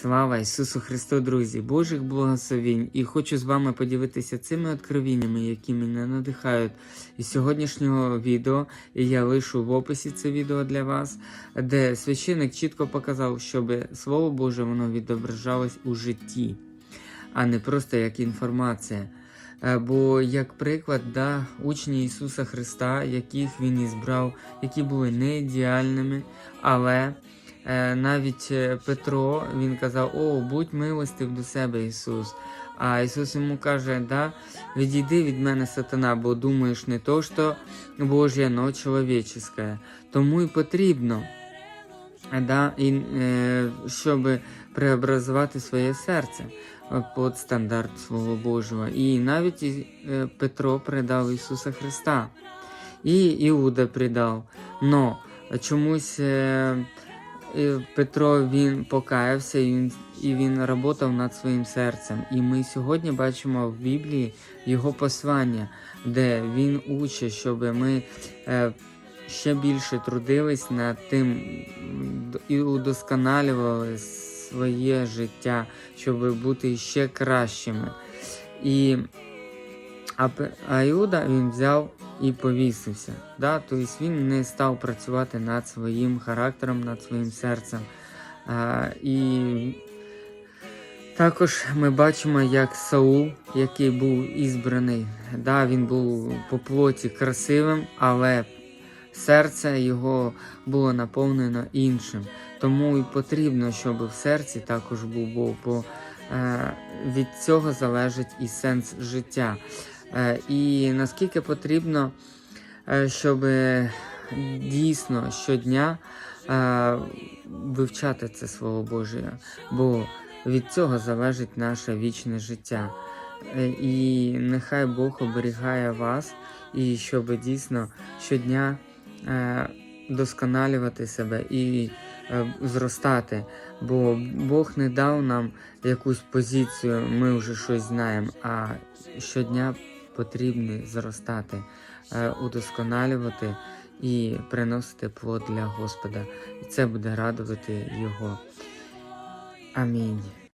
Слава Ісусу Христу, друзі! Божих благословінь! І хочу з вами поділитися цими откровіннями, які мене надихають із сьогоднішнього відео. І я лишу в описі це відео для вас, де священик чітко показав, щоб Слово Боже воно відображалось у житті, а не просто як інформація. Е, Бо, як приклад, да, учні Ісуса Христа, яких Він ізбрав, які були не ідеальними, але навіть е, Петро він казав: О, будь милостив до себе, Ісус. А Ісус йому каже: да, відійди від мене, сатана, бо думаєш не то, що Божє, но чоловіче. Тому і потрібно, е, да, і, е, щоб преобразувати своє серце е, під стандарт Свого Божого. І навіть е, Петро предав Ісуса Христа, і Іуда предав. Но чомусь. Е, Петро він покаявся і він, і він працював над своїм серцем. І ми сьогодні бачимо в Біблії його послання, де він учить, щоб ми е, ще більше трудились над тим і удосконалювали своє життя, щоб бути ще кращими. І а Іуда він взяв і повісився. Да? Тобто він не став працювати над своїм характером, над своїм серцем. А, і також ми бачимо, як Саул, який був ізбраний, да, він був по плоті красивим, але серце його було наповнено іншим. Тому і потрібно, щоб в серці також був Бог, бо е, від цього залежить і сенс життя. Е, і наскільки потрібно, е, щоб дійсно щодня е, вивчати це Слово Боже, бо від цього залежить наше вічне життя. Е, І нехай Бог оберігає вас, і щоб дійсно щодня е, досконалювати себе і е, зростати. Бо Бог не дав нам якусь позицію, ми вже щось знаємо, а щодня потрібно зростати, е, удосконалювати і приносити плод для Господа. І це буде радувати Його. Амінь.